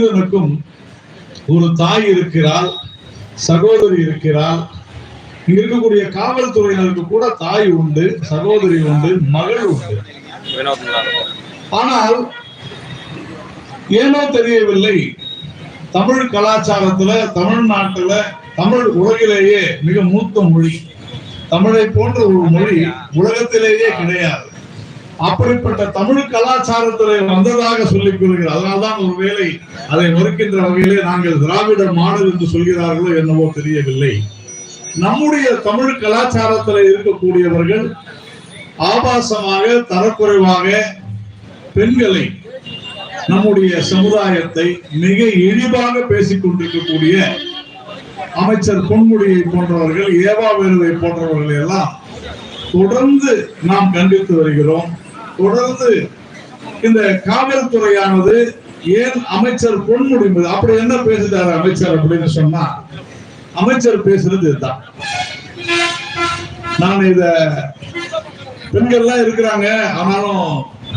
மனிதனுக்கும் ஒரு தாய் இருக்கிறாள் சகோதரி இருக்கிறாள். இங்க இருக்கக்கூடிய காவல்துறையினருக்கு கூட தாய் உண்டு சகோதரி உண்டு மகள் உண்டு. ஆனால் ஏனோ தெரியவில்லை தமிழ் கலாச்சாரத்துல தமிழ்நாட்டுல தமிழ் உலகிலேயே மிக மூத்த மொழி. தமிழை போன்ற ஒரு மொழி உலகத்திலேயே கிடையாது. அப்படிப்பட்ட தமிழ் கலாச்சாரத்திலே வந்ததாக சொல்லிக் கூறுகிறார். அதனால்தான் ஒருவேளை அதை மறுக்கின்ற வகையிலே நாங்கள் திராவிட மாடல் என்று சொல்கிறார்களோ என்னவோ தெரியவில்லை. நம்முடைய தமிழ் கலாச்சாரத்தில் இருக்கக்கூடியவர்கள் ஆபாசமாக தரக்குறைவாக பெண்களை நம்முடைய சமுதாயத்தை மிக இழிவாக பேசிக் கொண்டிருக்கக்கூடிய அமைச்சர் பொன்முடியை போன்றவர்கள் ஏவா வேலுவை போன்றவர்கள் எல்லாம் தொடர்ந்து நாம் கண்டித்து வருகிறோம். தொடர்ந்து இந்த காவல்துறையானது ஏன் அமைச்சர் பொன்முடி மீது அப்படி என்ன பேசுறாரு அமைச்சர் அப்படின்னு சொன்னா அமைச்சர் பேசுறது இதுதான். நான் இத பெண்கள்லாம் இருக்கிறாங்க ஆனாலும்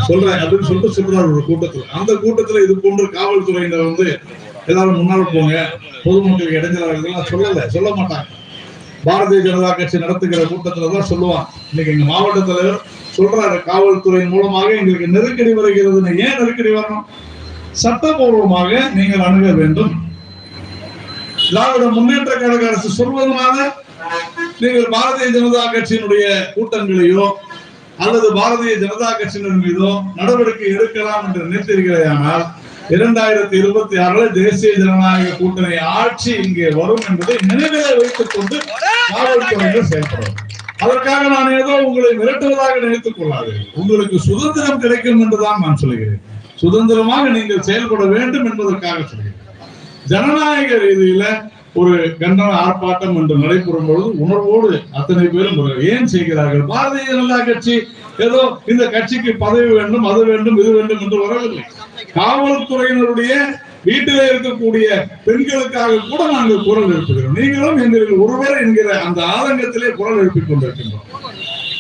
சொல்றேன் அப்படின்னு சொல்லிட்டு சொல்றாரு ஒரு கூட்டத்துல. அந்த கூட்டத்துல இது போன்ற காவல்துறையினர் வந்து எல்லாரும் முன்னால் போங்க பொதுமக்களுக்கு இடைஞ்சலாக சொல்லல சொல்ல மாட்டாங்க. பாரதிய ஜனதா கட்சி நடத்துகிற கூட்டத்துல தான் சொல்லுவான் இன்னைக்கு எங்க மாவட்ட தலைவர் சொல்றாரு காவல்துறையின் மூலமாக எங்களுக்கு நெருக்கடி வருகிறதுன்னு ஏன் நெருக்கடி வரணும்? சட்டபூர்வமாக நீங்கள் அணுக வேண்டும். திராவிட முன்னேற்ற கழக அரசு சொல்வதனால நீங்கள் பாரதிய ஜனதா கட்சியினுடைய கூட்டங்களையோ அல்லது பாரதிய ஜனதா கட்சியினர் மீதோ நடவடிக்கை எடுக்கலாம் என்று நினைத்தீர்களேயானால் இரண்டாயிரத்தி இருபத்தி ஆறுல தேசிய ஜனநாயக கூட்டணி ஆட்சி இங்கே வரும் என்பதை நினைவிலே வைத்துக் கொண்டு காவல்துறையினர் செயல்படும் அதற்காக நான் ஏதோ உங்களை மிரட்டுவதாக நினைத்துக் கொள்ளாதீர்கள் உங்களுக்கு சுதந்திரம் கிடைக்கும் என்றுதான் நான் சொல்கிறேன் சுதந்திரமாக நீங்கள் செயல்பட வேண்டும் என்பதற்காக சொல்கிறேன் ஜனநாயக ரீதியில ஒரு கண்டன ஆர்ப்பாட்டம் என்று நடைபெறும் பொழுது உணர்வோடு அத்தனை பேரும் ஏன் செய்கிறார்கள்? பாரதிய ஜனதா கட்சி ஏதோ இந்த கட்சிக்கு பதவி வேண்டும் அது வேண்டும் இது வேண்டும் என்று வரவில்லை. காவல்துறையினருடைய வீட்டிலே இருக்கக்கூடிய பெண்களுக்காக கூட நாங்கள் குரல் எழுப்புகிறோம். நீங்களும் எங்களுக்கு ஒருவர் என்கிற அந்த ஆதங்கத்திலே குரல் எழுப்பிக் கொண்டிருக்கின்றோம்.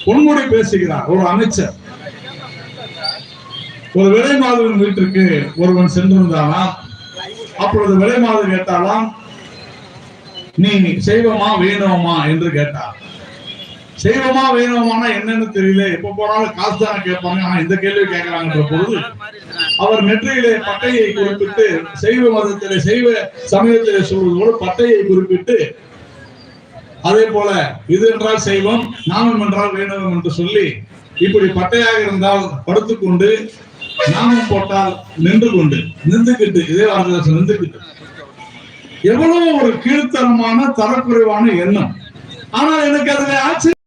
பொன்முடி பேசுகிறார் ஒரு அமைச்சர். ஒரு விலை மாதவன் வீட்டிற்கு ஒருவன் சென்றிருந்தானா? அப்பொழுது விலை மாதம் கேட்டாலாம் நீ செய்வமா வேணுமா? என்று கேட்டார். செய்வமா வேணுமானா என்னன்னு தெரியல. எப்ப போனாலும் காசு தானே கேட்பாங்க. ஆனா இந்த கேள்வி கேட்கறாங்கன்ற பொழுது அவர் நெற்றியிலே பட்டையை குறிப்பிட்டு சைவ மதத்திலே சைவ சமயத்திலே சொல்வது போல பட்டையை குறிப்பிட்டு அதே போல இது என்றால் செய்வம் நாமம் என்றால் வைணவம் என்று சொல்லி இப்படி பட்டையாக இருந்தால் படுத்துக்கொண்டு நாமம் போட்டால் நின்று கொண்டு நின்றுகிட்டு இதே வார்த்தை நின்றுகிட்டு. எவ்வளவு ஒரு கீழ்த்தரமான தரக்குறைவான எண்ணம். ஆனால் எனக்கு அதுல ஆச்சரியம்.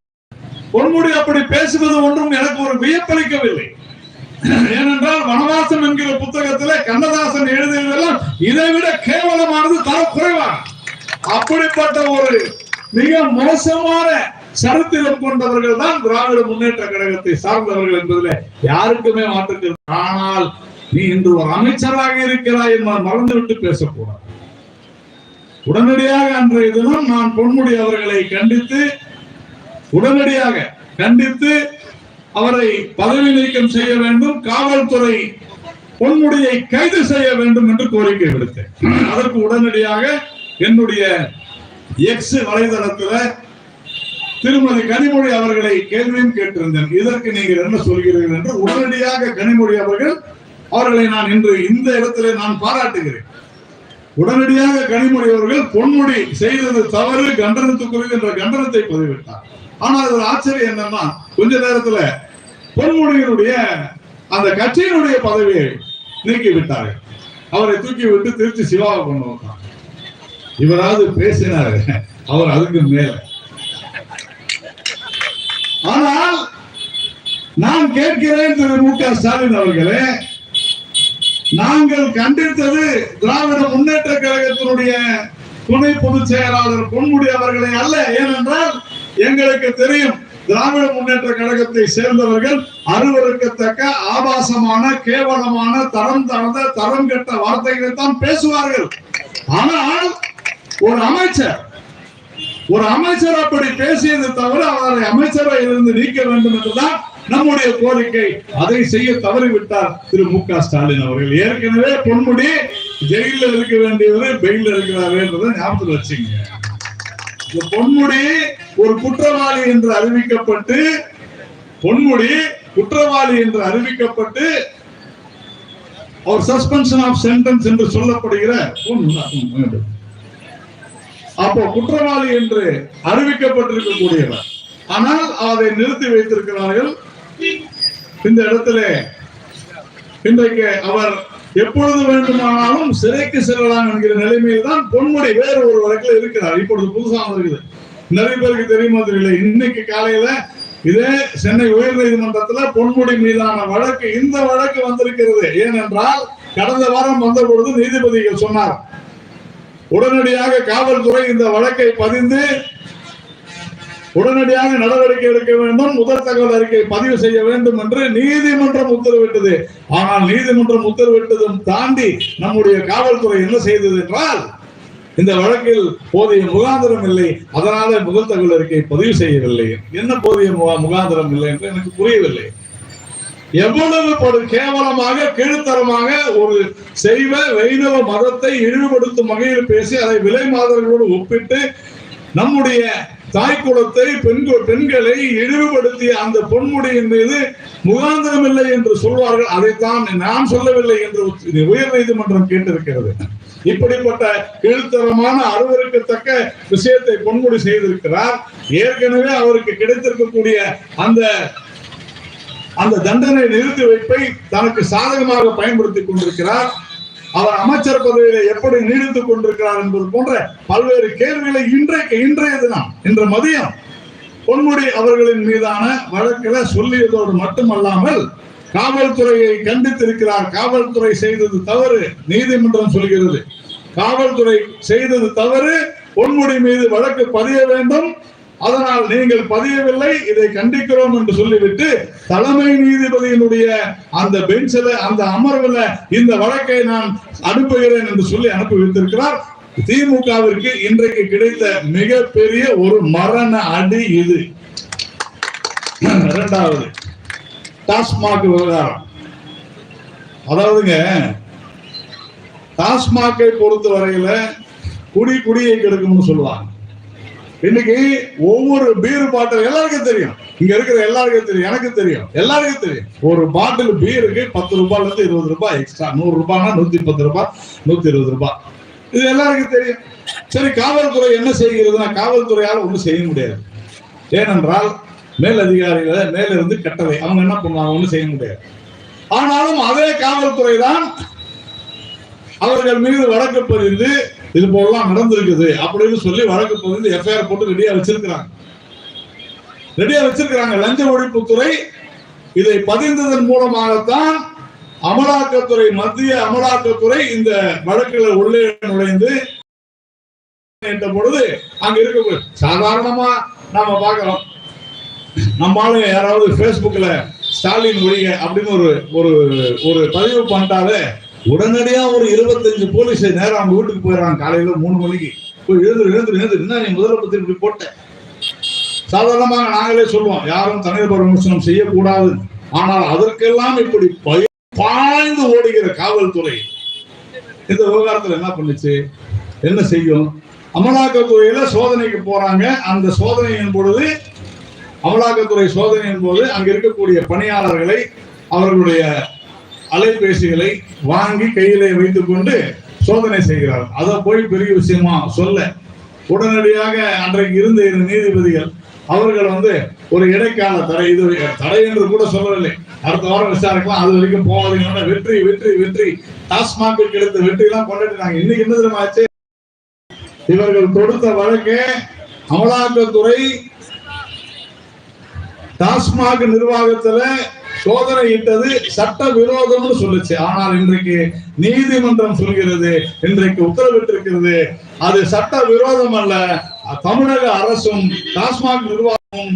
பொன்முடி அப்படி பேசுவது ஒன்றும் எனக்கு ஒரு வியப்பளிக்கவில்லை. ஏனென்றால் வனவாசம் என்கிற புத்தகத்துல கண்ணதாசன் எழுதியதெல்லாம் இதை விட கேவலமானது தரக்குறைவான அப்படிப்பட்ட ஒரு மிக மோசமான சரித்திரம் கொண்டவர்கள் தான் திராவிட முன்னேற்ற கழகத்தை சார்ந்தவர்கள் என்பதில் யாருக்குமே மாற்றுக்கிறது ஆனால் நீ இன்று ஒரு அமைச்சராக இருக்கிறாய் என்பதை மறந்துவிட்டு பேசக்கூடாது. உடனடியாக அன்றைய தினம் நான் பொன்முடி அவர்களை கண்டித்து உடனடியாக கண்டித்து அவரை பதவி நீக்கம் செய்ய வேண்டும் காவல்துறை பொன்முடியை கைது செய்ய வேண்டும் என்று கோரிக்கை விடுத்தேன். அதற்கு உடனடியாக என்னுடைய எக்ஸ் வலைதளத்துல திருமதி கனிமொழி அவர்களை கேள்வியும் கேட்டிருந்தேன். இதற்கு நீங்கள் என்ன சொல்கிறீர்கள் என்று உடனடியாக கனிமொழி அவர்கள் அவர்களை நான் இன்று இந்த இடத்திலே நான் பாராட்டுகிறேன். உடனடியாக கனிமொழி அவர்கள் பொன்முடி செய்தது தவறு கண்டனத்துக்குரிய என்ற கண்டனத்தை பதிவிட்டார். ஆனால் அதில் ஆச்சரியம் என்னன்னா கொஞ்ச நேரத்துல பொன்முடியினுடைய அந்த கட்சியினுடைய பதவியை நீக்கி விட்டார்கள் அவரை தூக்கி விட்டு திருச்சி சிவாவை கொண்டு வந்தாங்க இவராவது பேசினாரு. அவர் அதுக்கு மேல. ஆனால் நான் கேட்கிறேன் திரு மு க ஸ்டாலின் அவர்களே நாங்கள் கண்டித்தது திராவிட முன்னேற்ற கழகத்தினுடைய துணை பொதுச் செயலாளர் பொன்முடி அவர்களை அல்ல. ஏனென்றால் எங்களுக்கு தெரியும் திராவிட முன்னேற்ற கழகத்தை சேர்ந்தவர்கள் அருவருக்கத்தக்க ஆபாசமான கேவலமான தரம் தாழ்ந்த தரம் கெட்ட வார்த்தைகளை தான் பேசுவார்கள். ஆனால் ஒரு அமைச்சர் ஒரு அமைச்சர் அப்படி பேசியது தவிர அவரை அமைச்சரை இருந்து நீக்க வேண்டும் என்றுதான் நம்முடைய கோரிக்கை. அதை செய்ய தவறிவிட்டார் திரு மு க ஸ்டாலின் அவர்கள். ஏற்கனவே பொன்முடி ஜெயில இருக்க வேண்டியவர் பெயில இருக்கிறாருன்றதை ஞாபகத்தில் வச்சுங்க பொன்முடி ஒரு குற்றவாளி என்று அறிவிக்கப்பட்டு பொன்முடி குற்றவாளி என்று அறிவிக்கப்பட்டு அவர் சஸ்பென்ஷன் ஆஃப் சென்டென்ஸ் என்று சொல்லப்படுகிற அப்போ குற்றவாளி என்று அறிவிக்கப்பட்டிருக்கக்கூடியவர். ஆனால் அதை நிறுத்தி வைத்திருக்கிறார்கள். இந்த இடத்திலே இன்றைக்கு அவர் எப்பொழுது வேண்டுமானாலும் சிறைக்கு செல்லலாம் என்கிற நிலைமையில் தான் பொன்முடி வேறு ஒரு வழக்கில் இருக்கிறார். இப்பொழுது புதுசா இருக்குது நிறைய பேருக்கு தெரியுமா தெரியல. இன்னைக்கு காலையில இதே சென்னை உயர்நீதிமன்றத்துல பொன்முடி மீதான வழக்கு இந்த வழக்கு வந்திருக்கிறது. ஏனென்றால் கடந்த வாரம் வந்த பொழுது நீதிபதிகள் சொன்னார். உடனடியாக காவல்துறை இந்த வழக்கை பதிந்து உடனடியாக நடவடிக்கை எடுக்க வேண்டும். முதல் தகவல் அறிக்கை பதிவு செய்ய வேண்டும் என்று நீதிமன்றம் உத்தரவிட்டது. ஆனால் நீதிமன்றம் உத்தரவிட்டதும் தாண்டி நம்முடைய காவல்துறை என்ன செய்தது என்றால் இந்த வழக்கில் போதிய முகாந்திரம் இல்லை. அதனால முதல் தகவல் அறிக்கை பதிவு செய்யவில்லை. என்ன போதிய முகாந்திரம் இல்லை என்று எனக்கு புரியவில்லை. எவ்வளவு கேவலமாக கீழ்த்தரமாக ஒரு செய்வ வைணவ மதத்தை இழிவுபடுத்தும் வகையில் பேசி அதை விலை மாதர்களோடு ஒப்பிட்டு நம்முடைய தாய் குலத்தை பெண்கள் பெண்களை இழிவுபடுத்திய அந்த பொன்முடியின் மீது முகாந்திரம் இல்லை என்று சொல்வார்கள். அதைத்தான் நான் சொல்லவில்லை என்று உயர் நீதிமன்றம் கேட்டிருக்கிறது. இப்படிப்பட்ட கீழ்த்தரமான அருவருக்கத்தக்க விஷயத்தை பொன்முடி செய்திருக்கிறார். ஏற்கனவே அவருக்கு கிடைத்திருக்கக்கூடிய அந்த அந்த தண்டனை நிறுத்தி வைப்பை தனக்கு சாதகமாக பயன்படுத்திக் கொண்டிருக்கிறார். அவர் அமைச்சர் பதவியில எப்படி நீடித்துக் கொண்டிருக்கிறார் என்பது போன்ற பல்வேறு கேள்விகளை இன்றைக்கு இன்றைய தினம் இன்று மதியம் பொன்முடி அவர்களின் மீதான வழக்கில சொல்லியதோடு மட்டுமல்லாமல் காவல்துறையை கண்டித்திருக்கிறார். காவல்துறை செய்தது தவறு நீதிமன்றம் சொல்கிறது. காவல்துறை செய்தது தவறு பொன்முடி மீது வழக்கு பதிய வேண்டும். அதனால் நீங்கள் பதியவில்லை இதை கண்டிக்கிறோம் என்று சொல்லிவிட்டு தலைமை நீதிபதியினுடைய அந்த பெஞ்சில அந்த அமர்வுல இந்த வழக்கை நான் அனுப்புகிறேன் என்று சொல்லி அனுப்பி வைத்திருக்கிறார். திமுகவிற்கு இன்றைக்கு கிடைத்த மிகப்பெரிய ஒரு மரண அடி இது. இரண்டாவது டாஸ்மாக் விவகாரம். அதாவதுங்க டாஸ்மாகை பொறுத்த வரையில குடி குடியை கெடுக்கும்னு சொல்லுவாங்க. இன்னைக்கு ஒவ்வொரு பீர் பாட்டில் எல்லாருக்கும் தெரியும். இங்க இருக்கிற எல்லாருக்கும் தெரியும். எனக்கு தெரியும். எல்லாருக்கும் தெரியும். ஒரு பாட்டில் பீருக்கு பத்து ரூபாய்ல இருந்து இருபது ரூபாய் எக்ஸ்ட்ரா நூறு ரூபாய்னா நூத்தி பத்து ரூபாய் நூத்தி இருபது ரூபாய். இது எல்லாருக்கும் தெரியும். சரி காவல்துறை என்ன செய்கிறதுனா காவல்துறையால் ஒன்றும் செய்ய முடியாது. ஏனென்றால் மேல் அதிகாரிகள் மேல இருந்து கட்டளை. அவங்க என்ன பண்ணுவாங்க? ஒன்றும் செய்ய முடியாது. ஆனாலும் அதே காவல்துறை தான் அவர்கள் மீது வழக்கு பதிந்து இது போலாம் நடந்திருக்குது அப்படின்னு சொல்லி வழக்கு பதிந்து எஃப்ஐஆர் போட்டு ரெடியா வச்சிருக்கிறாங்க. ரெடியா வச்சிருக்கிறாங்க. லஞ்ச ஒழிப்புத்துறை இதை பதிந்ததன் மூலமாகத்தான் அமலாக்கத்துறை மத்திய அமலாக்கத்துறை இந்த வழக்குல உள்ளே நுழைந்து என்ற பொழுது அங்க இருக்க சாதாரணமா நாம பாக்கிறோம் நம்ம யாராவது பேஸ்புக்ல ஸ்டாலின் ஒழிக அப்படின்னு ஒரு ஒரு ஒரு பதிவு பண்ணிட்டாலே உடனடியா ஒரு இருபத்தஞ்சு போலீஸ் நேரம் அவங்க வீட்டுக்கு போயிடறாங்க. காலையில மூணு மணிக்கு. போய் எழுந்து எழுந்து எழுந்து. என்ன நீ முதலமைச்சர் இப்படி போட்ட? சாதாரணமாக நாங்களே சொல்லுவோம் யாரும் தனிநபர் விமர்சனம் செய்யக்கூடாது. ஆனால் அதற்கெல்லாம் இப்படி பய- பாய்ந்து ஓடுகிற காவல்துறை. இந்த விவகாரத்துல என்ன பண்ணுச்சு? என்ன செய்யும்? அமலாக்கத்துறையில சோதனைக்கு போறாங்க. அந்த சோதனையின் பொழுது அமலாக்கத்துறை சோதனையின் போது அங்க இருக்கக்கூடிய பணியாளர்களை அவர்களுடைய அலைபேசிகளை வாங்கி கையிலே வைத்துக் கொண்டு சோதனை செய்கிறார்கள் அதை போய் பெரிய விஷயமா சொல்ல உடனடியாக அன்றைக்கு இருந்த இரு நீதிபதிகள் அவர்கள் வந்து ஒரு இடைக்கால தடை இது தடை என்று கூட சொல்லவில்லை. அடுத்த வாரம் விசாரிக்கலாம் அது வரைக்கும் போகாதீங்கன்னா வெற்றி வெற்றி வெற்றி. டாஸ்மாக கிடைத்த வெற்றி எல்லாம் கொண்டாடினாங்க. இன்னைக்கு என்ன தெரியுமாச்சு இவர்கள் தொடுத்த வழக்கு அமலாக்கத்துறை டாஸ்மாக் நிர்வாகத்துல சோதனை இட்டது சட்ட விரோதம்னு சொல்லுச்சு. ஆனால் இன்றைக்கு நீதிமன்றம் சொல்கிறது இன்றைக்கு உத்தரவிட்டிருக்கிறது அது சட்ட விரோதம் அல்ல. தமிழக அரசும் டாஸ்மாக் நிர்வாகமும்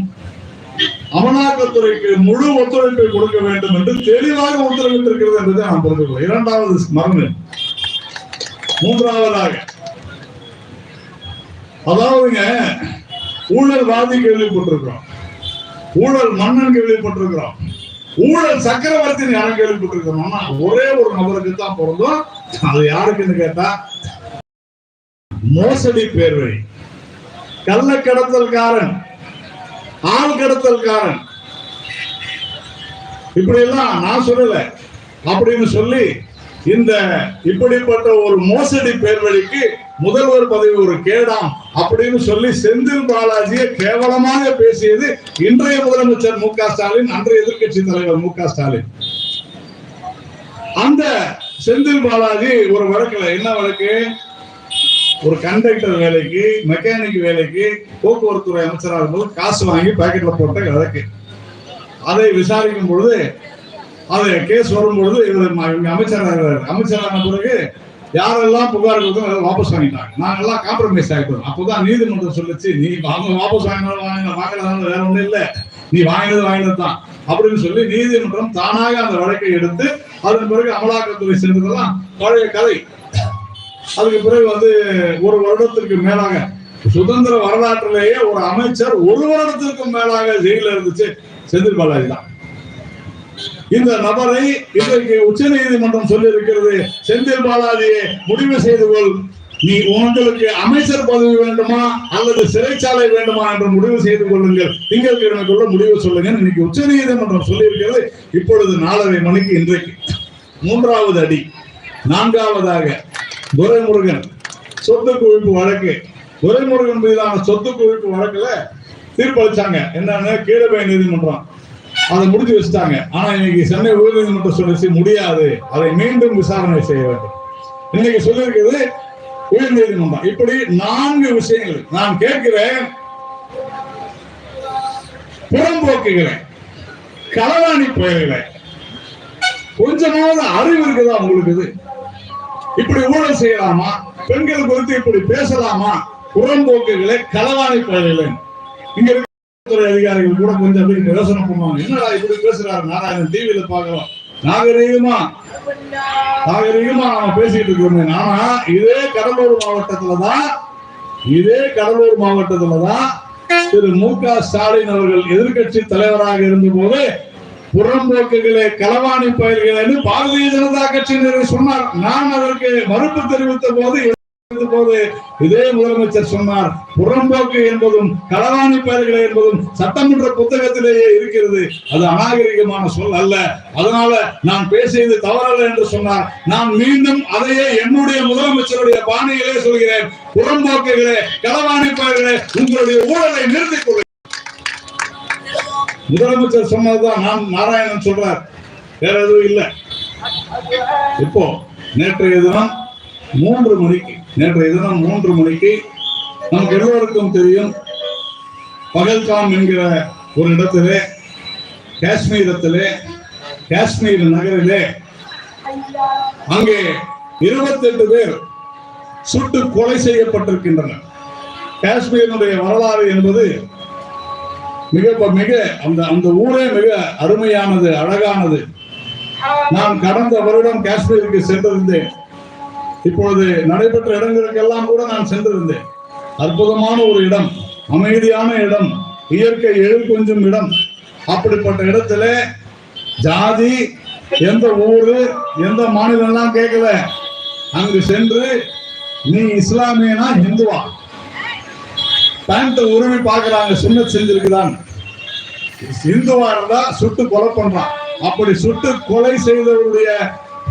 அமலாக்கத்துறைக்கு முழு ஒத்துழைப்பை கொடுக்க வேண்டும் என்று தெளிவாக உத்தரவிட்டிருக்கிறது என்பதை நாம் புரிந்து இரண்டாவது மருந்து. மூன்றாவதாக அதாவதுங்க ஊழல்வாதி கேள்விப்பட்டிருக்கிறோம். ஊழல் மன்னன் கேள்விப்பட்டிருக்கிறோம். ஊழல் சக்கரவர்த்தி யாரும் கேள்விப்பட்டிருக்கிறோம்னா ஒரே ஒரு நபருக்கு தான் பிறந்தோம் அது யாருக்குன்னு கேட்டா மோசடி பேர்வழி கள்ள கடத்தல்காரன் ஆள் கடத்தல்காரன். இப்படி எல்லாம் நான் சொல்லல. அப்படின்னு சொல்லி இந்த இப்படிப்பட்ட ஒரு மோசடி பேர்வழிக்கு முதல்வர் பதவி ஒரு கேடாம் அப்படின்னு சொல்லி செந்தில் பாலாஜியை கேவலமாக பேசியது இன்றைய முதலமைச்சர் மு க ஸ்டாலின் அன்றைய எதிர்க்கட்சி தலைவர் மு க ஸ்டாலின். அந்த செந்தில் பாலாஜி ஒரு வழக்குல என்ன வழக்கு? ஒரு கண்டக்டர் வேலைக்கு மெக்கானிக் வேலைக்கு போக்குவரத்து அமைச்சராக இருந்தது காசு வாங்கி பாக்கெட்ல போட்ட வழக்கு. அதை விசாரிக்கும் பொழுது அது கேஸ் வரும்பொழுது இவர் இவங்க அமைச்சராக அமைச்சரான பிறகு யாரெல்லாம் புகார் கொடுத்தோம் வாபஸ் வாங்கிட்டாங்க. நாங்கெல்லாம் காம்ப்ரமைஸ் ஆகிட்டோம் அப்போதான் நீதிமன்றம் சொல்லுச்சு நீ வாங்க வாபஸ் வாங்கினாலும் வாங்கின வாங்கினதாலும் வேற ஒன்றும் இல்ல. நீ வாங்கினது வாங்கினது தான். அப்படின்னு சொல்லி நீதிமன்றம் தானாக அந்த வழக்கை எடுத்து அதன் பிறகு அமலாக்கத்துறை சென்றதெல்லாம் பழைய கதை. அதுக்கு பிறகு வந்து ஒரு வருடத்திற்கு மேலாக சுதந்திர வரலாற்றிலேயே ஒரு அமைச்சர் ஒரு வருடத்திற்கும் மேலாக ஜெயில இருந்துச்சு செந்தில் பாலாஜி தான். இந்த நபரை இன்றைக்கு உச்ச நீதிமன்றம் சொல்லி இருக்கிறது செந்தில் பாலாஜியை முடிவு செய்து கொள். நீ உங்களுக்கு அமைச்சர் பதவி வேண்டுமா அல்லது சிறைச்சாலை வேண்டுமா என்று முடிவு செய்து கொள்ளுங்கள். திங்கட்கிழமைக்குள்ள முடிவு சொல்லுங்க இன்னைக்கு உச்ச நீதிமன்றம் சொல்லியிருக்கிறது. இப்பொழுது நாலரை மணிக்கு இன்றைக்கு. மூன்றாவது அடி. நான்காவதாக துரைமுருகன். சொத்து குவிப்பு வழக்கு. துரைமுருகன் மீதான சொத்து குவிப்பு வழக்குல தீர்ப்பளிச்சாங்க. என்னன்னு கீழவை நீதிமன்றம். அதை முடிச்சு வச்சுட்டாங்க. ஆனா இன்னைக்கு சென்னை உயர்நீதிமன்றம் சொல்லிச்சு முடியாது. அதை மீண்டும் விசாரணை செய்ய வேண்டும். இன்னைக்கு சொல்லியிருக்கிறது உயர்நீதிமன்றம். இப்படி நான்கு விஷயங்கள் நான் கேட்கிறேன் புறம்போக்குகளை களவாணி பெயர்களை கொஞ்சமாவது அறிவு இருக்குதா உங்களுக்கு இது? இப்படி ஊழல் செய்யலாமா? பெண்கள் குறித்து இப்படி பேசலாமா? புறம்போக்குகளை களவாணி பெயர்களை இங்க துறை அதிகாரிகள் கூட கொஞ்சம் அப்படி யோசனை பண்ணுவாங்க. என்னடா இப்படி பேசுறாரு? நாராயணன் டிவியில பாக்கலாம் நாகரீகமா? நாகரீகமா நாம பேசிட்டு இருக்கோமே. ஆனா இதே கடலூர் மாவட்டத்துலதான் இதே கடலூர் மாவட்டத்துலதான் திரு மு க ஸ்டாலின் அவர்கள் எதிர்கட்சி தலைவராக இருந்தபோது புறம்போக்குகளே களவாணி பயிர்கள் பாரதிய ஜனதா கட்சியினர் சொன்னார். நான் அதற்கு மறுப்பு தெரிவித்த போது போது இதே முதலமைச்சர் சொன்னார் புறம்போக்கு என்பதும் களவாணி பெயர்களே என்பதும் சட்டமன்ற புத்தகத்திலேயே இருக்கிறது. அது அநாகரிகமான சொல் அல்ல. அதனால நான் பேசியது தவறல்ல என்று சொன்னார். நான் மீண்டும் அதையே என்னுடைய முதலமைச்சருடைய பாணியிலே சொல்கிறேன். புறம்போக்குகளே களவாணி பெயர்களே உங்களுடைய ஊழலை நிறுத்திக் கொள்ள முதலமைச்சர் சொன்னதுதான் நான் நாராயணன் சொல்றார். வேற எதுவும் இல்லை. இப்போ நேற்றைய தினம் மூன்று மணிக்கு நேற்றைய தினம் மூன்று மணிக்கு நமக்கு எல்லோருக்கும் தெரியும் பகல்காம் என்கிற ஒரு இடத்திலே காஷ்மீரத்திலே காஷ்மீர் நகரிலே அங்கே இருபத்தெட்டு பேர் சுட்டு கொலை செய்யப்பட்டிருக்கின்றனர். காஷ்மீரினுடைய வரலாறு என்பது மிக மிக அந்த அந்த ஊரே மிக அருமையானது அழகானது. நான் கடந்த வருடம் காஷ்மீருக்கு சென்றிருந்தேன். இப்பொழுது நடைபெற்ற இடங்களுக்கெல்லாம் கூட நான் சென்றிருந்தேன். அற்புதமான ஒரு இடம் அமைதியான இடம் இயற்கை எழு கொஞ்சம் இடம். அப்படிப்பட்ட இடத்துல ஜாதி எந்த ஊரு எந்த மாநிலம்லாம் கேட்கல. அங்கு சென்று நீ இஸ்லாமியனா ஹிந்துவா? பேண்ட்டை உருவி பார்க்குறாங்க சுண்ண செஞ்சிருக்குதான் இந்துவா இருந்தா சுட்டு கொலை பண்றான். அப்படி சுட்டு கொலை செய்தவருடைய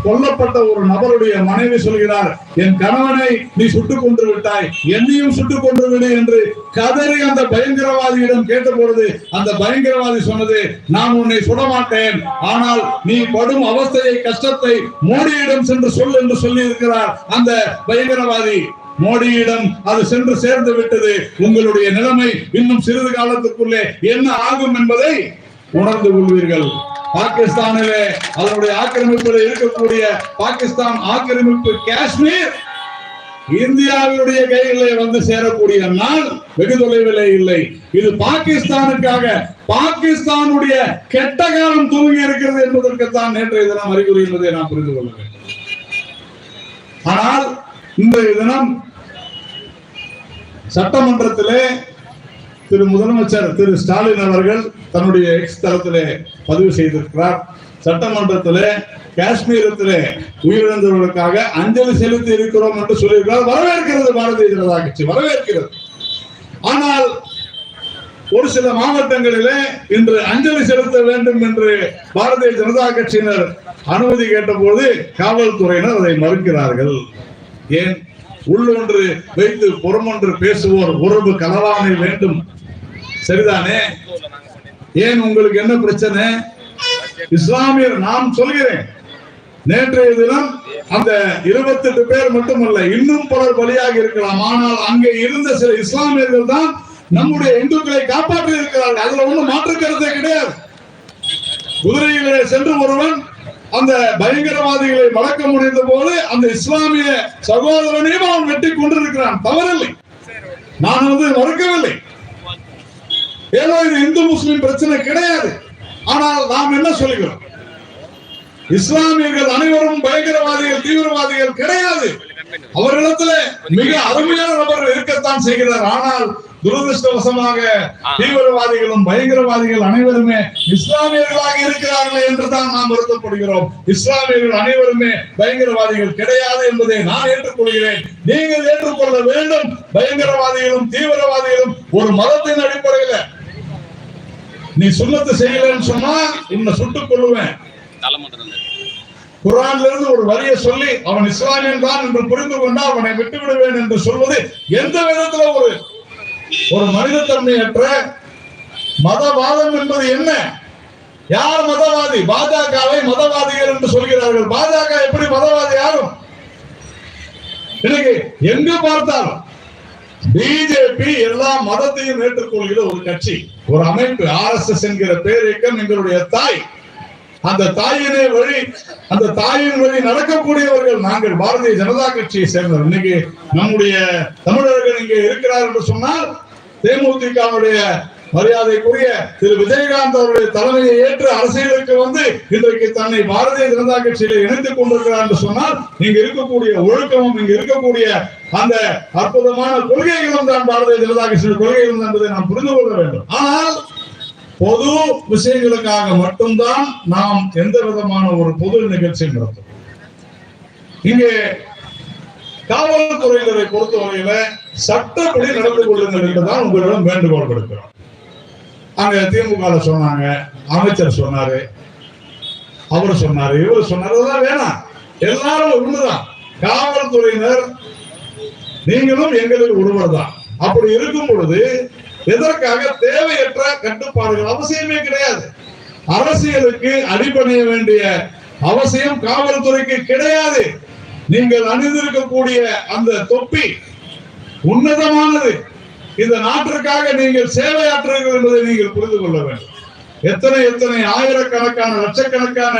கொல்லப்பட்ட ஒரு நபருடைய மனைவி சொல்கிறார் என் கணவனை நீ சுட்டுக் கொன்று விட்டாய் என்னையும் சுட்டுக் கொன்று விடு என்று கதறி அந்த பயங்கரவாதியிடம் கேட்டபொழுது அந்த பயங்கரவாதி சொன்னது நான் உன்னை சுட மாட்டேன் ஆனால் நீ படும் அவஸ்தையை கஷ்டத்தை மோடியிடம் சென்று சொல் என்று சொல்லி இருக்கிறார் அந்த பயங்கரவாதி. மோடியிடம் அது சென்று சேர்ந்து விட்டது. உங்களுடைய நிலைமை இன்னும் சிறிது காலத்துக்குள்ளே என்ன ஆகும் என்பதை உணர்ந்து கொள்வீர்கள். பாகிஸ்தானிலே அதனுடைய ஆக்கிரமிப்பில் இருக்கக்கூடிய பாகிஸ்தான் ஆக்கிரமிப்பு காஷ்மீர் இந்தியாவினுடைய கைகளிலே வந்து சேரக்கூடிய நாள் வெகு தொலைவிலே இல்லை. இது பாகிஸ்தானுக்காக பாகிஸ்தானுடைய கெட்ட காலம் தூங்கி இருக்கிறது என்பதற்குத்தான் நேற்றைய தினம் அறிகுறி என்பதை நாம் புரிந்து கொள்ள வேண்டும். ஆனால் இன்றைய தினம் சட்டமன்றத்திலே திரு முதலமைச்சர் திரு ஸ்டாலின் அவர்கள் தன்னுடைய எக்ஸ் தளத்திலே பதிவு செய்திருக்கிறார். சட்டமன்றத்திலே காஷ்மீரத்திலே உயிரிழந்தவர்களுக்காக அஞ்சலி செலுத்தி இருக்கிறோம் என்று சொல்லியிருக்கிறார். வரவேற்கிறது பாரதிய ஜனதா கட்சி வரவேற்கிறது. ஆனால் ஒரு சில மாவட்டங்களிலே இன்று அஞ்சலி செலுத்த வேண்டும் என்று பாரதிய ஜனதா கட்சியினர் அனுமதி கேட்டபோது காவல்துறையினர் அதை மறுக்கிறார்கள். ஏன்? உள்ளொன்று வைத்து புறமொன்று பேசுவோர் உறவு கலவாமை வேண்டும். சரிதானே? ஏன் உங்களுக்கு என்ன பிரச்சனை? இஸ்லாமியர் நான் சொல்கிறேன். நேற்றைய தினம் அந்த இருபத்தெட்டு பேர் மட்டுமல்ல இன்னும் பலர் பலியாக இருக்கலாம். ஆனால் அங்கே இருந்த சில இஸ்லாமியர்கள் தான் நம்முடைய இந்துக்களை காப்பாற்றி இருக்கிறார்கள். அதுல ஒண்ணும் மாற்று கருத்தே கிடையாது. குதிரையிலே சென்று ஒருவன் அந்த பயங்கரவாதிகளை வளர்க்க முடிந்த போது அந்த இஸ்லாமிய சகோதரனையும் அவன் வெட்டி கொண்டிருக்கிறான். தவறில்லை. நான் வந்து மறுக்கவில்லை. ஏதோ இது இந்து முஸ்லிம் பிரச்சனை கிடையாது. ஆனால் நாம் என்ன சொல்கிறோம்? இஸ்லாமியர்கள் அனைவரும் பயங்கரவாதிகள் தீவிரவாதிகள் கிடையாது. அவர்களிடத்துல மிக அருமையான நபர் இருக்கத்தான் செய்கிறார். ஆனால் துரதிருஷ்டவசமாக தீவிரவாதிகளும் பயங்கரவாதிகள் அனைவருமே இஸ்லாமியர்களாக இருக்கிறார்கள் என்று தான் நாம் வருத்தப்படுகிறோம். இஸ்லாமியர்கள் அனைவருமே பயங்கரவாதிகள் கிடையாது என்பதை நான் ஏற்றுக்கொள்கிறேன். நீங்கள் ஏற்றுக்கொள்ள வேண்டும். பயங்கரவாதிகளும் தீவிரவாதிகளும் ஒரு மதத்தின் அடிப்படையில நீ சுண்ணத்து செய்யலன்னு சொன்னா உன்னை சுட்டுக் கொள்ளுவேன் குரான்ல இருந்து ஒரு வரியை சொல்லி அவன் இஸ்லாமியன் தான் என்று புரிந்து கொண்டா அவனை விட்டு விடுவேன் என்று சொல்வது எந்த விதத்துல ஒரு ஒரு மனிதத்தன்மையற்ற மதவாதம் என்பது என்ன? யார் மதவாதி? பாஜகவை மதவாதிகள் என்று சொல்கிறார்கள். பாஜக எப்படி மதவாதி யாரும் இன்னைக்கு எங்க பார்த்தாலும் பிஜேபி எல்லா மதத்தையும் ஏற்றுக்கொள்கிற ஒரு கட்சி ஒரு அமைப்பு ஆர் எஸ் எஸ் என்கிற பேரியக்கம் எங்களுடைய தாய். அந்த தாயினே வழி அந்த தாயின் வழி நடக்கக்கூடியவர்கள் நாங்கள் பாரதிய ஜனதா கட்சியை சேர்ந்தவர். இன்னைக்கு நம்முடைய தமிழர்கள் இங்கே இருக்கிறார் என்று சொன்னால் தேமுதிகவுடைய மரியாதைக்குரிய திரு விஜயகாந்த் அவருடைய தலைமையை ஏற்று அரசியலுக்கு வந்து இன்றைக்கு தன்னை பாரதிய ஜனதா கட்சியில இணைத்துக் கொண்டிருக்கிறார் என்று சொன்னால் இங்க இருக்கக்கூடிய ஒழுக்கமும் இங்க இருக்கக்கூடிய அந்த அற்புதமான கொள்கைகளும் தான் பாரதிய ஜனதா கட்சியின் கொள்கைகளும் என்பதை நாம் புரிந்து கொள்ள வேண்டும். ஆனால் பொது விஷயங்களுக்காக மட்டும்தான் நாம் எந்த விதமான ஒரு பொது நிகழ்ச்சியும் நடத்தும். இங்கே காவல்துறையினரை பொறுத்தவரையில சட்டப்படி நடந்து கொள்ளுங்கள் என்றுதான் உங்களிடம் வேண்டுகோள் விடுக்கிறோம். அங்க திமுக சொன்னாங்க அமைச்சர் சொன்னாரு. அவரு சொன்னாரு இவர் சொன்னாரு அதெல்லாம் வேணாம். எல்லாரும் ஒண்ணுதான். காவல்துறையினர் நீங்களும் எங்களுக்கு ஒருவர் தான் அப்படி இருக்கும் பொழுது எதற்காக தேவையற்ற கட்டுப்பாடுகள் அவசியமே கிடையாது. அரசியலுக்கு அடிபணிய வேண்டிய அவசியம் காவல்துறைக்கு கிடையாது. நீங்கள் அணிந்திருக்கக்கூடிய அந்த தொப்பி உன்னதமானது. இந்த நாட்டிற்காக நீங்கள் சேவையாற்றுங்கள் என்பதை நீங்கள் புரிந்து கொள்ள வேண்டும். எத்தனை எத்தனை ஆயிரக்கணக்கான லட்சக்கணக்கான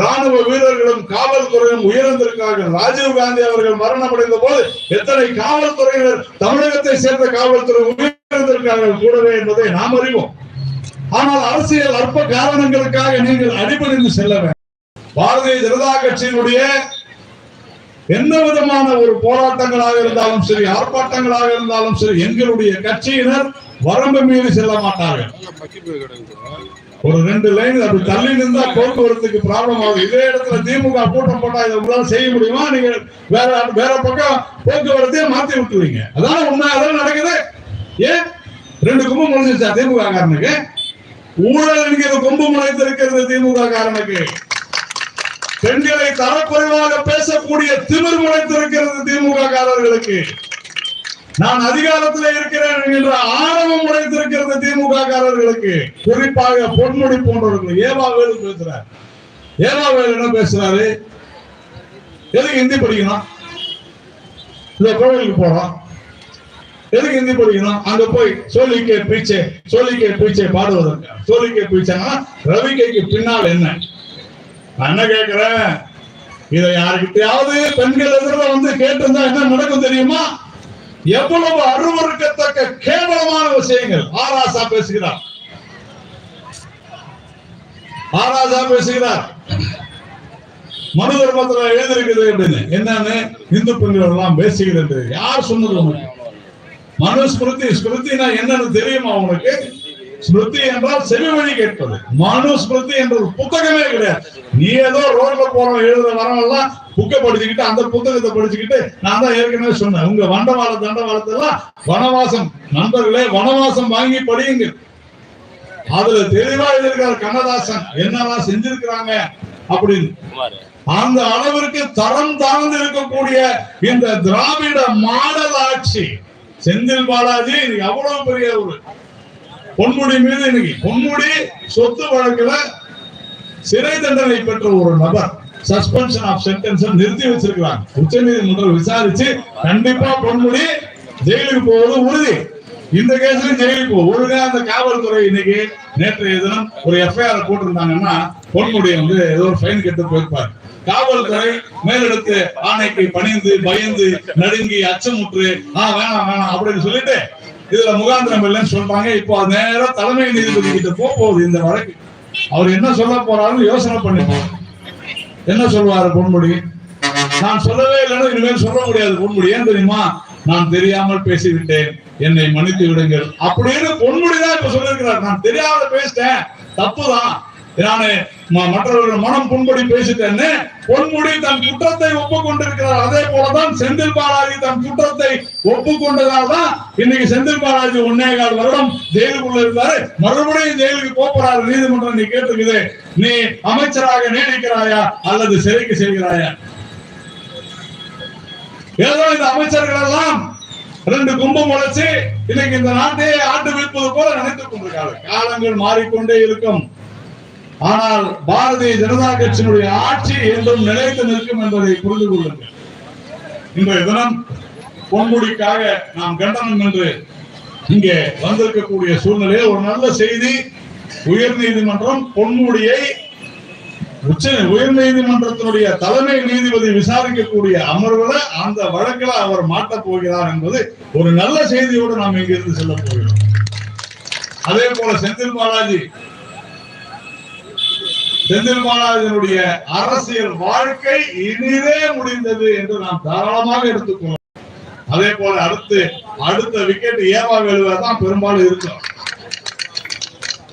ராணுவ வீரர்களும் காவல்துறையும் உயர்ந்திருக்கிறார்கள் ராஜீவ் காந்தி அவர்கள் மரணமடைந்த போது எத்தனை காவல்துறையினர் தமிழகத்தை சேர்ந்த காவல்துறை உயர்ந்திருக்கிறார்கள் கூடவே என்பதை நாம் அறிவோம். ஆனால் அரசியல் அற்ப காரணங்களுக்காக நீங்கள் அடிபணிந்து செல்ல வேண்டும். பாரதிய ஜனதா கட்சியினுடைய எந்த விதமான ஒரு போராட்டங்களாக இருந்தாலும் சரி ஆர்ப்பாட்டங்களாக இருந்தாலும் சரி எங்களுடைய கட்சியினர் வரம்பு மீறி செல்ல மாட்டார்கள். ஒரு ரெண்டு லைன் அப்படி தள்ளி நின்றா போக்குவரத்துக்கு ப்ராப்ளம் ஆகும். இதே இடத்துல திமுக கூட்டம் போட்டா இதை உங்களால செய்ய முடியுமா? நீங்க வேற வேற பக்கம் போக்குவரத்தையே மாத்தி விட்டுருவீங்க. அதான் உண்மை அதான் நடக்குது. ஏன்? ரெண்டு கும்பு முளைச்சிருச்சா திமுக காரனுக்கு ஊழல் என்கிற கொம்பு முளைத்திருக்கிறது திமுக காரனுக்கு பெண்களை தரக்குறைவாக பேசக்கூடிய திமிர் முளைத்திருக்கிறது திமுக காரர்களுக்கு நான் அதிகாரத்தில் இருக்கிறேன் என்கின்ற ஆணவம் உடைத்திருக்கிறது திமுக காரர்களுக்கு குறிப்பாக பொன்முடி போன்றவர்கள். ஏவா வேலு பேசுறாரு. ஏவா வேலு என்ன பேசுறாரு? எதுக்கு ஹிந்தி படிக்கணும்? இந்த கோவிலுக்கு போறோம் எதுக்கு ஹிந்தி படிக்கணும்? அங்க போய் சோலிக்கே பீச்சே சோலிக்கே பீச்சே பாடுவதற்கு. சோலிக்கே பீச்சைன்னா ரவிக்கைக்கு பின்னால் என்ன? நான் என்ன கேட்கிறேன்? இதை யாருக்கிட்டையாவது பெண்கள் எதிரில் வந்து கேட்டிருந்தா என்ன நடக்கும் தெரியுமா? எவ்வளவு அருவருக்கத்தக்க கேவலமான விஷயங்கள். ஆராசா பேசுகிறார். ஆராசா பேசுகிறார். மனு தர்மத்துல எழுதிருக்குது அப்படின்னு. என்னன்னு இந்து பெண்கள் எல்லாம் பேசுகிறது யார் சொன்னது உனக்கு மனுஸ்மிருதி ஸ்மிருதினா என்னன்னு தெரியுமா உனக்கு ஸ்மிருதி என்றால் செவிவழி கேட்பது. மனுஸ்மிருதி என்ற ஒரு புத்தகமே கிடையாது. நீ ஏதோ ரோட்ல போறோம் எழுத வரவெல்லாம் புக்கை படிச்சுக்கிட்டு அந்த புத்தகத்தை படிச்சுக்கிட்டு நான் தான் ஏற்கனவே சொன்னேன். உங்க வண்டவாள தண்டவாளத்தெல்லாம் வனவாசம். நண்பர்களே வனவாசம் வாங்கி படியுங்க அதுல தெளிவா எழுதியிருக்கார் கண்ணதாசன். என்னெல்லாம் செஞ்சிருக்கிறாங்க அப்படின்னு. அந்த அளவிற்கு தரம் தாழ்ந்து இருக்கக்கூடிய இந்த திராவிட மாடல் ஆட்சி. செந்தில் பாலாஜி அவ்வளவு பெரிய ஒரு பொன்முடி மீது இன்னைக்கு பொன்முடி சொத்து வழக்குல சிறை தண்டனை பெற்ற ஒரு நபர் சஸ்பென்ஷன் ஆஃப் சென்டென்ஸ் நிறுத்தி வச்சிருக்கிறாங்க உச்ச நீதிமன்றம் விசாரிச்சு கண்டிப்பா பொன்முடி ஜெயிலுக்கு போவது உறுதி. இந்த கேஸ்லயும் ஜெயிலுக்கு போ ஒழுங்கா அந்த காவல்துறை இன்னைக்கு நேற்றைய தினம் ஒரு எஃப்ஐஆர் போட்டிருந்தாங்கன்னா பொன்முடியை வந்து ஏதோ ஒரு ஃபைன் கட்டு போயிருப்பார். காவல்துறை மேலெடுத்து ஆணைக்கு பணிந்து பயந்து நடுங்கி அச்சமுற்று ஆ வேணாம் வேணாம் அப்படின்னு சொல்லிட்டு இதுல முகாந்திரம் இல்லைன்னு சொல்றாங்க. இப்போ அது தலைமை நீதிபதி கிட்ட போகுது இந்த வழக்கு. அவர் என்ன சொல்ல போறாருன்னு யோசனை பண்ணி. என்ன சொல்லுவாரு பொன்முடி? நான் சொல்லவே இல்லைன்னு இனிமேல் சொல்ல முடியாது பொன்முடி. ஏன் தெரியுமா? நான் தெரியாமல் பேசிவிட்டேன். என்னை மன்னித்து விடுங்கள். அப்படின்னு பொன்முடி தான் இப்ப சொல்லிருக்கிறார் நான் தெரியாத பேசிட்டேன். தப்புதான். யானே மற்றவர்கள் மனம் புண்படி பேசிட்டேன்னு பொன்முடி தன் குற்றத்தை ஒப்புக்கொண்டிருக்கிறார். அதே போலதான் செந்தில் பாலாஜி தன் குற்றத்தை ஒப்புக்கொண்டதால் தான் இன்னைக்கு செந்தில் பாலாஜி ஒன்னே கால் வருடம் ஜெயிலுக்குள்ள இருந்தாரு மறுபடியும் ஜெயிலுக்கு போப் போறாரு நீதிமன்றம். நீ கேட்டுக்குது நீ அமைச்சராக நீடிக்கிறாயா அல்லது சிறைக்கு செல்கிறாயா? ஏதோ இந்த அமைச்சர்கள் எல்லாம் ரெண்டு கும்பம் முளைச்சு இன்னைக்கு இந்த நாட்டையே ஆட்டு வைப்பது போல நினைத்துக் கொண்டிருக்காங்க காலங்கள் மாறிக்கொண்டே இருக்கும். ஆனால் பாரதிய ஜனதா கட்சியினுடைய ஆட்சி என்றும் நிலைத்து நிற்கும் என்பதை புரிந்து கொள்ளுங்கள். இன்றைய தினம் பொன்முடிக்காக நாம் கண்டனம் என்று இங்கே வந்திருக்கக்கூடிய சூழ்நிலையில் ஒரு நல்ல செய்தி. உயர் நீதிமன்றம் பொன்முடியை உச்ச உயர் நீதிமன்றத்தினுடைய தலைமை நீதிபதி விசாரிக்கக்கூடிய அமர்வுல அந்த வழக்கில் அவர் மாட்டப் போகிறார் என்பது ஒரு நல்ல செய்தியோடு நாம் இங்கிருந்து செல்ல போகிறோம். அதே போல செந்தில் பாலாஜி செந்தில்பாலாஜனுடைய அரசியல் வாழ்க்கை இனிதே முடிந்தது என்று நாம் தாராளமாக எடுத்துக்கொள்ளலாம் அதே போல அடுத்து அடுத்த விக்கெட் ஏவா வேலுவா தான் பெரும்பாலும் இருக்கும்.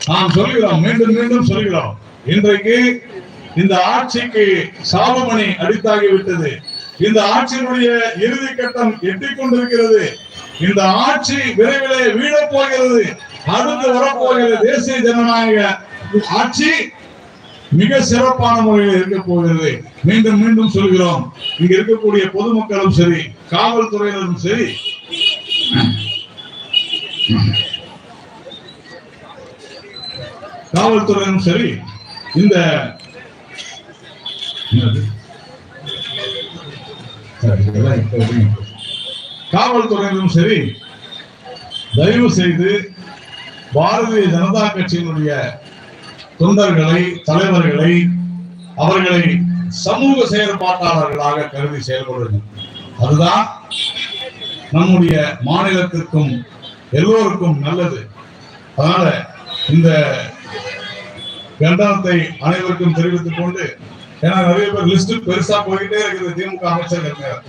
நாம் சொல்கிறோம் மீண்டும் மீண்டும் சொல்கிறோம். இன்றைக்கு இந்த ஆட்சிக்கு சாபமணி அடித்தாகிவிட்டது. இந்த ஆட்சியினுடைய இறுதி கட்டம் எட்டிக் கொண்டிருக்கிறது. இந்த ஆட்சி விரைவிலே வீழப் போகிறது. அடுத்து வரப்போகிற தேசிய ஜனநாயக ஆட்சி மிக சிறப்பான முறையில் இருக்க போகிறது. மீண்டும் மீண்டும் சொல்கிறோம். இங்க இருக்கக்கூடிய பொதுமக்களும் சரி காவல்துறையினரும் சரி. காவல்துறையினரும் சரி இந்த காவல்துறையினரும் சரி தயவு செய்து பாரதிய ஜனதா கட்சியினுடைய தொண்டர்களை தலைவர்களை அவர்களை சமூக செயற்பாட்டாளர்களாக கருதி செயல்படுவது அதுதான் நம்முடைய மாநிலத்திற்கும் எல்லோருக்கும் நல்லது. அதனால இந்த கண்டனத்தை அனைவருக்கும் தெரிவித்துக் கொண்டு ஏன்னா நிறைய பேர் லிஸ்ட் பெருசா போயிட்டே இருக்குது. திமுக அமைச்சர்கள்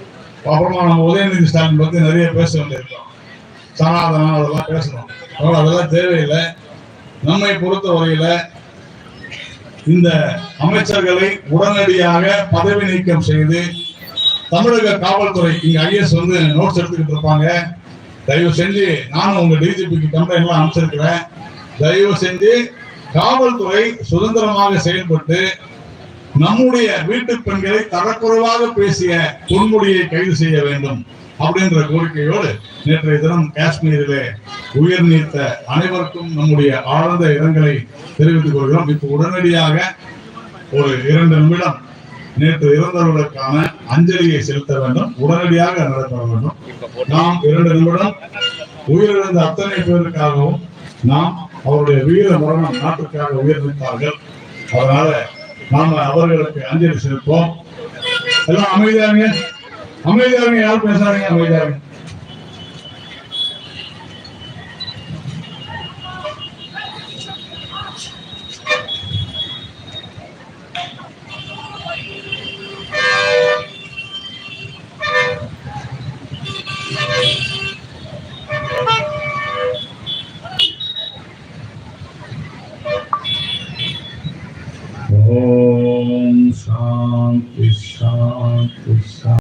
அப்புறமா நம்ம உதயநிதி ஸ்டாலின் பத்தி நிறைய பேச வேண்டியிருக்கோம். சனாதனம் அதெல்லாம் பேசணும். அதனால அதெல்லாம் தேவையில்லை. நம்மை பொறுத்த வரையில இந்த அமைச்சர்களை உடனடியாக பதவி நீக்கம் செய்து தமிழக காவல்துறை இங்க ஐஎஸ் வந்து நோட்ஸ் எடுத்துக்கிட்டு இருப்பாங்க. தயவு செஞ்சு நானும் உங்க டிஜிபிக்கு கம்ப்ளைண்ட் எல்லாம் அனுப்பிச்சிருக்கிறேன். தயவு செஞ்சு காவல்துறை சுதந்திரமாக செயல்பட்டு நம்முடைய வீட்டு பெண்களை தரக்குறைவாக பேசிய பொன்முடியை கைது செய்ய வேண்டும். அப்படின்ற கோரிக்கையோடு நேற்றைய தினம் காஷ்மீரிலே உயிர் நீத்த அனைவருக்கும் நம்முடைய ஆழ்ந்த இரங்கலை தெரிவித்துக் கொள்கிறோம். இப்ப உடனடியாக ஒரு இரண்டு நிமிடம் நேற்று இறந்தவர்களுக்கான அஞ்சலியை செலுத்த வேண்டும். உடனடியாக நடத்த வேண்டும். நாம் இரண்டு நிமிடம் உயிரிழந்த அத்தனை பேருக்காகவும் நாம் அவருடைய வீர மரணம் நாட்டுக்காக உயிர் அதனால நாம அவர்களுக்கு அஞ்சலி செலுத்தோம் எல்லாம் हमें जाएंगे आप ऐसा नहीं हमें जाएंगे